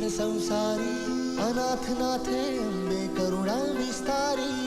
संसारी अनाथ नाथे अंबे करुणा विस्तारी.